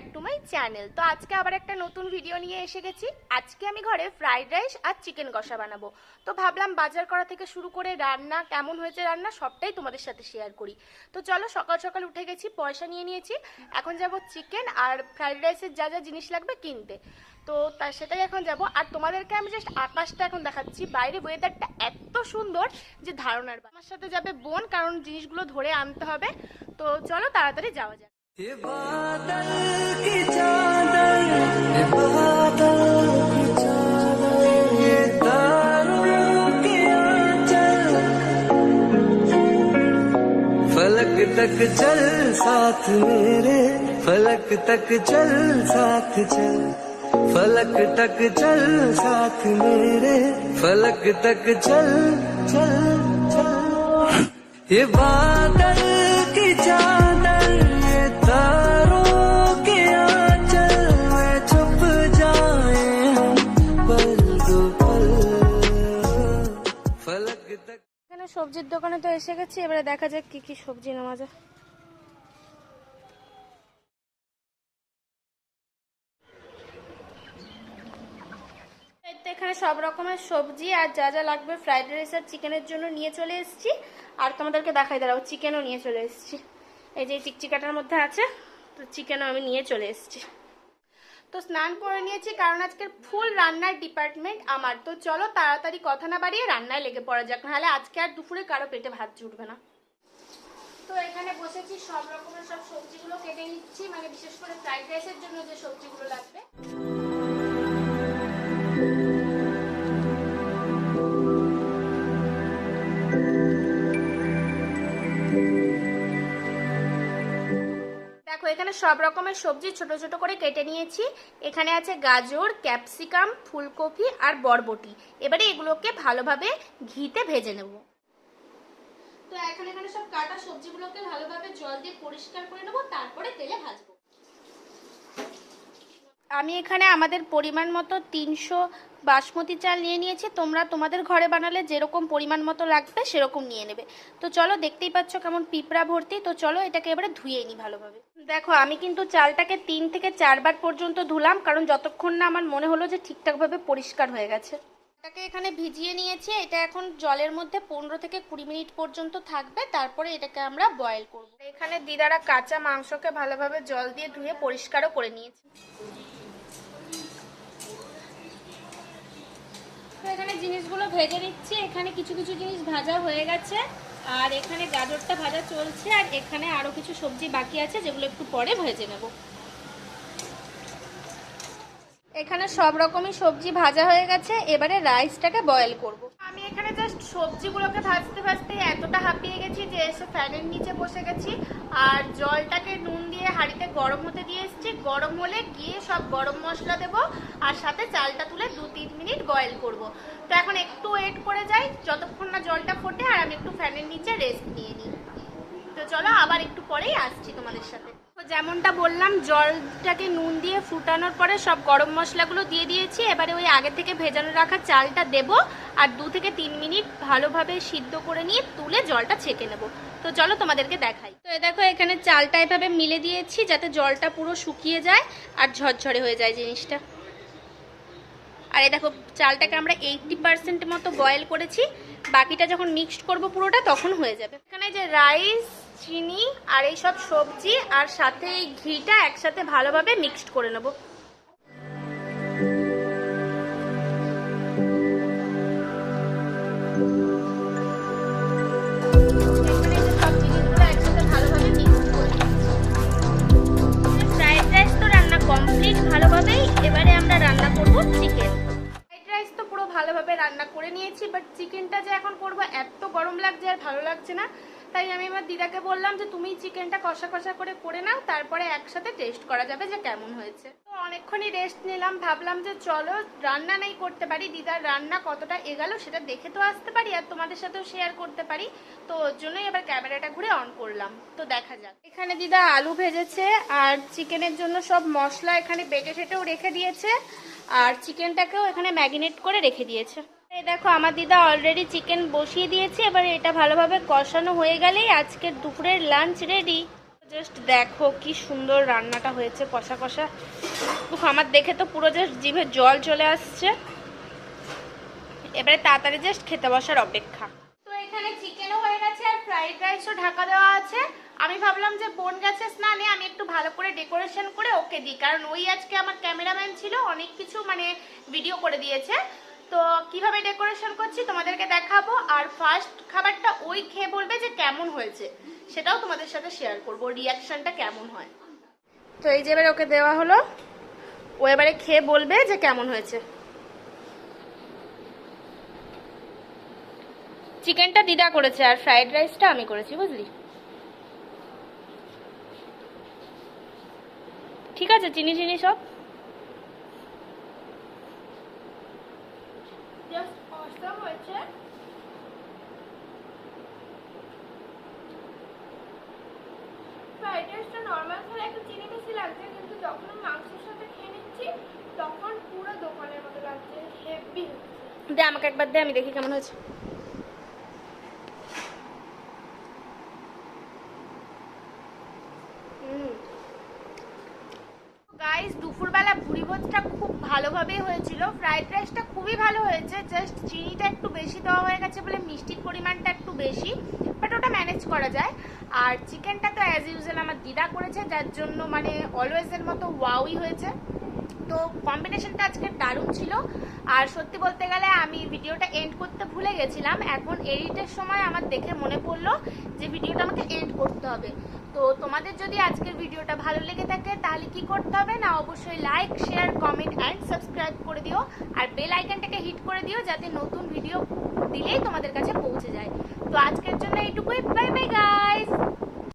একটা নতুন ভিডিও নিয়ে এসে গেছি। আজকে আমি ঘরে ফ্রাইড রাইস আর চিকেন কষা বানাবো। তো ভাবলাম বাজার করা থেকে শুরু করে রান্না, কেমন হয়েছে রান্না, সবটাই তোমাদের সাথে শেয়ার করি। তো চলো সকাল সকাল উঠে গেছি, পয়সা নিয়ে নিয়েছি। এখন যাব চিকেন আর ফ্রাইড রাইসের যা যা জিনিস লাগবে কিনতে। তো তা সেটাই এখন যাব। আর তোমাদেরকে আমি জাস্ট আকাশটা এখন দেখাচ্ছি। বাইরে ওয়েদারটা এত সুন্দর যে ধারণার। আমার সাথে যাবে বোন, কারণ জিনিসগুলো ধরে আনতে হবে। তো চলো তাড়াতাড়ি যাওয়া যাক। की फलक तक चल, साथ मेरे, फलक तक चल, साथ चल। फलक तक चल, साथ मेरे, फलक तक चल चल चल। ये बादल की चादर। সবজির দোকানে তো এসে গেছি, এবারে দেখা যাক কি কি সবজি নেওয়া যায়। এখানে সব রকমের সবজি আর যা যা লাগবে, ফ্রাইড রাইস আর চিকেনের জন্য নিয়ে চলে এসেছি। আর তোমাদেরকে দেখাই, দাঁড়াও, চিকেনও নিয়ে চলে এসেছি। এই যে চিকচিকাটার মধ্যে আছে তো চিকেনও আমি নিয়ে চলে এসেছি। তো স্নান করে নিয়েছি কারণ আজকের ফুল রান্নার ডিপার্টমেন্ট আমার। তো চলো তাড়াতাড়ি কথা না বাড়িয়ে রান্নায় লেগে পড়া যাক নাহলে আজকে আর দুপুরে কারও পেটে ভাত জুটবে না। তো এখানে বসেছি সব রকমের সব সবজিগুলো কেটে নিচ্ছি মানে বিশেষ করে ফ্রাইড রাইসের জন্য যে সবজিগুলো লাগবে। এখানে সব রকমের সবজি ছোট ছোট করে কেটে নিয়েছি। এখানে আছে গাজর, ক্যাপসিকাম, ফুলকপি আর বরবটি। এবারে এগুলোকে ভালোভাবে ঘিতে ভেজে নেব। তো এখন এখানে সব কাটা সবজিগুলোকে ভালোভাবে জল দিয়ে পরিষ্কার করে নেব, তারপরে তেলে ভাজবো। আমি এখানে আমাদের পরিমাণ মতো তিনশো বাসমতি চাল নিয়ে নিয়েছি। তোমরা তোমাদের ঘরে বানালে যেরকম পরিমাণ মতো লাগবে সেরকম নিয়ে নেবে। তো চলো দেখতেই পাচ্ছ কেমন পিঁপড়া ভর্তি। তো চলো এটাকে এবারে ধুয়ে নিই ভালোভাবে। দেখো, আমি কিন্তু চালটাকে তিন থেকে চারবার পর্যন্ত ধুলাম, কারণ যতক্ষণ না আমার মনে হলো যে ঠিকঠাকভাবে পরিষ্কার হয়ে গেছে। এটাকে এখানে ভিজিয়ে নিয়েছি, এটা এখন জলের মধ্যে পনেরো থেকে কুড়ি মিনিট পর্যন্ত থাকবে, তারপরে এটাকে আমরা বয়েল করব। এখানে দিদারা কাঁচা মাংসকে ভালোভাবে জল দিয়ে ধুয়ে পরিষ্কারও করে নিয়েছি। এখানে জিনিসগুলো ভেজে নিচ্ছি, এখানে কিছু কিছু জিনিস ভাজা হয়ে গেছে। আর এখানে গাজরটা ভাজা চলছে আর এখানে আরও কিছু সবজি বাকি আছে, যেগুলো একটু পরে ভেজে নেব এখানে সব রকমই সবজি ভাজা হয়ে গেছে, এবারে রাইসটাকে বয়েল করব। আমি এখানে জাস্ট সবজিগুলোকে ভাজতে ভাজতে এতটা হাঁপিয়ে গেছি যে এসে ফ্যানের নিচে বসে গেছি আর জলটাকে নুন দিয়ে হাঁড়িতে গরম হতে দিয়ে এসেছি। গরম হলে গিয়ে সব গরম মশলা দেবো আর সাথে চালটা তুলে দু তিন মিনিট বয়েল করব। তো এখন একটু ওয়েট করে যাই, যতক্ষণ না জলটা ফোটে আর আমি একটু ফ্যানের নিচে রেস্ট নিয়ে নিই। তো চলো আবার একটু পরেই আসছি তোমাদের সাথে। যেমনটা বললাম, জলটাকে নুন দিয়ে ফুটানোর পরে সব গরম মশলাগুলো দিয়ে দিয়েছি। এবারে ওই আগে থেকে ভেজানো রাখা চালটা দেব আর দু থেকে তিন মিনিট ভালোভাবে সিদ্ধ করে নিয়ে তুলে জলটা ছেঁকে নেব। তো চলো তোমাদেরকে দেখাই। এ দেখো, এখানে চালটা এভাবে মিলে দিয়েছি যাতে জলটা পুরো শুকিয়ে যায় আর ঝরঝরে হয়ে যায় জিনিসটা। আর এই দেখো, চালটাকে আমরা এইটটি পার্সেন্ট মতো বয়েল করেছি। বাকিটা যখন মিক্সড করব পুরোটা, তখন হয়ে যাবে। এখানে যে রাইস চিনি আর এই সব সবজি আর সাথে এই ঘিটা একসাথে ভালোভাবে মিক্সড করে নেব। নিয়েছি বাট চিকেনটা যে এখন করব, এত গরম লাগছে আর ভালো লাগছে না। তাই আমি আমার দিদাকে বললাম যে, তুমি চিকেনটা কষা কষা করে করে নাও, তারপরে একসাথে টেস্ট করা যাবে যে কেমন হয়েছে। তো অনেকক্ষণই রেস্ট নিলাম, ভাবলাম যে, চলো, রান্না নাই করতে পারি, দিদার রান্না কতটা এগালো সেটা দেখে তো আসতে পারি আর তোমাদের সাথেও শেয়ার করতে পারি। তো ওর জন্যই এবার ক্যামেরাটা ঘুরে অন করলাম। তো দেখা যাক। এখানে দিদা আলু ভেজেছে আর চিকেনের জন্য সব মশলা এখানে বেটে টেটেও রেখে দিয়েছে, আর চিকেনটাকেও এখানে ম্যাগিনেট করে রেখে দিয়েছে। দেখো, আমার দিদা অলরেডি চিকেন বসিয়ে দিয়েছে, এবার এটা ভালোভাবে কষানো হয়ে গেলেই আজকের দুপুরের লাঞ্চ রেডি জাস্ট দেখো কি সুন্দর রান্নাটা হয়েছে কষা কষা। আমার দেখে তো পুরো জাস্ট জিভে জল চলে আসছে। এবারে তাড়াতাড়ি জাস্ট খেতে বসার অপেক্ষা। তো এখানে চিকেনও হয়ে গেছে আর ফ্রাইড রাইসও ঢাকা দেওয়া আছে। আমি ভাবলাম যে বোন গেছে স্নানে, আমি একটু ভালো করে ডেকোরেশন করে ওকে দিই, কারণ ওই আজকে আমার ক্যামেরাম্যান ছিল, অনেক কিছু মানে ভিডিও করে দিয়েছে। তো কীভাবে ডেকোরেশন করছি তোমাদেরকে দেখাবো। আর ফার্স্ট খাবারটা ওই খেয়ে বলবে যে কেমন হয়েছে। সেটাও তোমাদের সাথে শেয়ার করব রিয়াকশনটা কেমন হয়। তো এই যে এবার ওকে দেওয়া হলো। ও এবারে খেয়ে বলবে যে কেমন হয়েছে। চিকেনটা দিদা করেছে আর ফ্রাইড রাইসটা আমি করেছি, বুঝলি? ঠিক আছে চিনি চিনি সব? জাস্ট অসম হয়েছে ফ্রাইড রাইসটা নর্মাল খেলে একটু চিনি বেশি লাগছে কিন্তু যখন মাংসের সাথে খেয়ে নিচ্ছি তখন পুরো দোকানের মতো লাগছে হেভি দে আমাকে একবার দে আমি দেখি কেমন হয়েছে ভালোভাবেই হয়েছিল। ফ্রাইড রাইসটা খুবই ভালো হয়েছে। জাস্ট চিনিটা একটু বেশি দেওয়া হয়ে গেছে বলে মিষ্টির পরিমাণটা একটু বেশি বাট ওটা ম্যানেজ করা যায়। আর চিকেনটা তো অ্যাজ ইউজুয়াল আমার দিদা করেছে, যার জন্য মানে অলওয়েজের মতো ওয়াউই হয়েছে। তো কম্বিনেশনটা আজকে দারুণ ছিল। আর সত্যি বলতে গেলে আমি ভিডিওটা এন্ড করতে ভুলে গেছিলাম। এখন এডিটের সময় আমার দেখে মনে পড়ল যে ভিডিওটা আমাকে এন্ড করতে হবে। তো তোমাদের যদি আজকের ভিডিওটা ভালো লেগে থাকে, তাহলে কি করতে হবে? না, অবশ্যই like share comment and subscribe করে দিও। আর বেল আইকনটাকে হিট করে দিও যাতে নতুন ভিডিও দিলেই তোমাদের কাছে পৌঁছে যায়। তো আজকের জন্য এইটুকুই। বাই বাই গাই